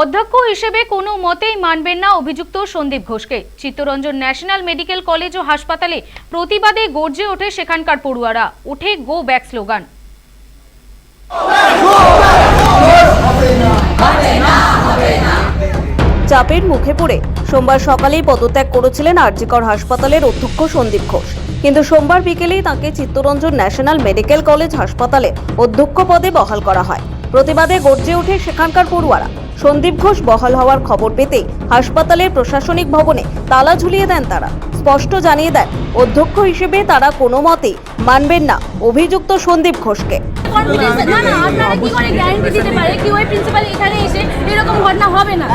অধ্যক্ষ হিসেবে কোনো মতেই মানবেন না অভিযুক্ত সন্দীপ ঘোষকে। চিত্তরঞ্জন ন্যাশনাল মেডিকেল কলেজ ও হাসপাতালে প্রতিবাদে গর্জে ওঠে সেখানকার পড়ুয়ারা। ওঠে গো ব্যাক স্লোগান চাপের মুখে পড়ে। সোমবার সকালেই পদত্যাগ করেছিলেন আরজিকর হাসপাতালের অধ্যক্ষ সন্দীপ ঘোষ। কিন্তু সোমবার বিকেলেই তাকে চিত্তরঞ্জন ন্যাশনাল মেডিকেল কলেজ হাসপাতালে অধ্যক্ষ পদে বহাল করা হয়। প্রতিবাদে গর্জে ওঠে সেখানকার পড়ুয়ারা। সন্দীপ ঘোষ বহাল হওয়ার খবর পেতে হাসপাতালের প্রশাসনিক ভবনে তালা ঝুলিয়ে দেন তারা। স্পষ্ট জানিয়ে দেন অধ্যক্ষ হিসেবে তারা কোনো মতে মানবেন না অভিযুক্ত সন্দীপ ঘোষকে। কনফিডেন্স না না আপনারা কি করে গ্যারান্টি দিতে পারে? কি ওই প্রিন্সিপাল এখানে এসে এরকম ঘটনা হবে না?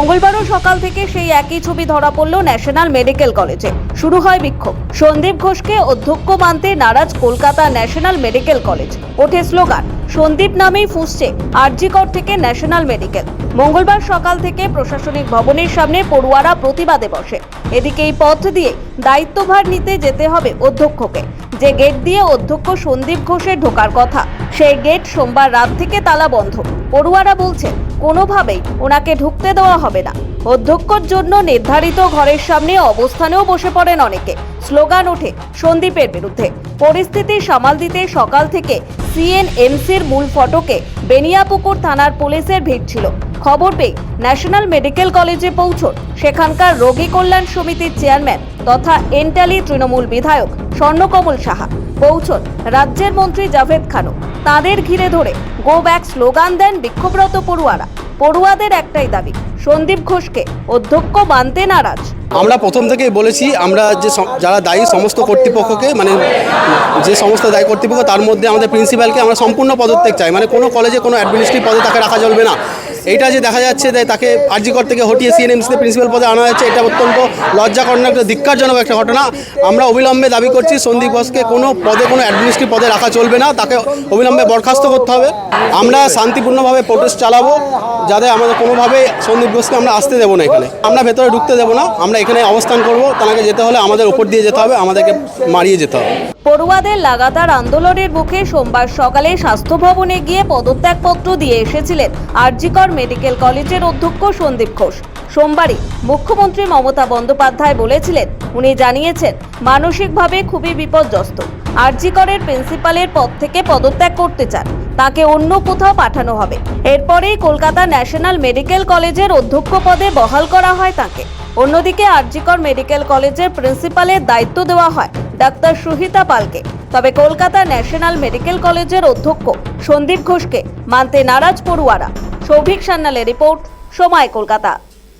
মঙ্গলবারও সকাল থেকে সেই একই ছবি ধরা পড়ল ন্যাশনাল মেডিকেল কলেজে। শুরু হয় বিক্ষোভ। সন্দীপ ঘোষকে অধ্যক্ষ মানতে নারাজ কলকাতা ন্যাশনাল মেডিকেল কলেজ। ওঠে স্লোগান, সন্দীপ নামেই ফুঁসছে আরজিকর থেকে ন্যাশনাল মেডিকেল। মঙ্গলবার সকাল থেকে প্রশাসনিক ভবনের সামনে পড়ুয়ারা প্রতিবাদে বসে। এদিকে এই পথ দিয়ে দায়িত্বভার নিতে যেতে হবে অধ্যক্ষকে। যে গেট দিয়ে অধ্যক্ষ সন্দীপ ঘোষের ঢোকার কথা, সেই গেট সোমবার রাত থেকে তালা বন্ধ। পড়ুয়ারা বলছেন কোনোভাবেই ওনাকে ঢুকতে দেওয়া হবে না। অধ্যক্ষর জন্য নির্ধারিত ঘরের সামনে অবস্থানেও বসে পড়েন অনেকে। স্লোগান ওঠে, সন্দীপের বিরুদ্ধে। পরিস্থিতি সামাল দিতে সকাল থেকে সিএনএমসির মূল ফটকে বেনিয়াপুকুর থানার পুলিশের ভিড় ছিল। খবর পেয়ে ন্যাশনাল মেডিকেল কলেজে পৌঁছন সেখানকার রোগী কল্যাণ সমিতির চেয়ারম্যান তথা এন্টালি তৃণমূল বিধায়ক স্বর্ণকমল সাহা। পৌঁছন রাজ্যের মন্ত্রী জাভেদ খানও। তাদের ঘিরে ধরে। গো ব্যাক স্লোগান দেন বিক্ষোভরত পড়ুয়ারা। পড়ুয়াদের একটাই দাবি, সন্দীপ ঘোষকে অধ্যক্ষ মানতে নারাজ। আমরা প্রথম থেকেই বলেছি, আমরা যে যারা দায়ী সমস্ত কর্তৃপক্ষকে মানে যে সমস্ত দায়ী কর্তৃপক্ষ, তার মধ্যে আমাদের প্রিন্সিপালকে আমরা সম্পূর্ণ পদত্যাগ চাই। মানে কোনো কলেজে কোনো অ্যাডমিনিস্ট্রেটিভ পদে তাকে রাখা চলবে না। এইটা যে দেখা যাচ্ছে যে তাকে আরজিকর থেকে হটিয়ে সিএনএমসিতে প্রিন্সিপাল পদে আনা হয়েছে, এটা অত্যন্ত লজ্জাকরণ একটা ধিক্কারজনক একটা ঘটনা। আমরা অবিলম্বে দাবি করছি, সন্দীপ ঘোষকে কোনো পদে, কোনো অ্যাডমিনিস্ট্রেটিভ পদে রাখা চলবে না, তাকে অবিলম্বে বরখাস্ত করতে হবে। আমরা শান্তিপূর্ণভাবে প্রোটেস্ট চালাবো, যাতে আমাদের কোনোভাবে সন্দীপ ঘোষকে আমরা আসতে দেবো না এখানে। আমরা ভেতরে ঢুকতে দেবো না, আমরা এখানে অবস্থান করব তাকে যেতে হলে আমাদের উপর দিয়ে যেতে হবে, আমাদেরকে মারিয়ে যেতে হবে। পড়ুয়াদের লাগাতার আন্দোলনের মুখে সোমবার সকালে স্বাস্থ্য ভবনে গিয়ে পদত্যাগপত্র দিয়ে এসেছিলেন আরজিকর মেডিকেল কলেজের অধ্যক্ষ সন্দীপ ঘোষ। সোমবারই মুখ্যমন্ত্রী মমতা বন্দ্যোপাধ্যায় বলেছিলেন, উনি জানিয়েছেন, মানসিকভাবে খুবই বিপর্যস্ত। আরজিকরের প্রিন্সিপালের পদ থেকে পদত্যাগ করতে চান, তাকে অন্য কোথাও পাঠানো হবে। এরপরেই কলকাতা ন্যাশনাল মেডিকেল কলেজের অধ্যক্ষ পদে বহাল করা হয় তাকে। অন্যদিকে আরজিকর মেডিকেল কলেজের প্রিন্সিপালের দায়িত্ব দেওয়া হয় ডাক্তার সুহিতা পালকে। তবে কলকাতা ন্যাশনাল মেডিকেল কলেজের অধ্যক্ষ সন্দীপ ঘোষকে মানতে নারাজ পড়ুয়ারা। সৌভিক সান্যালের রিপোর্ট সময় কলকাতা।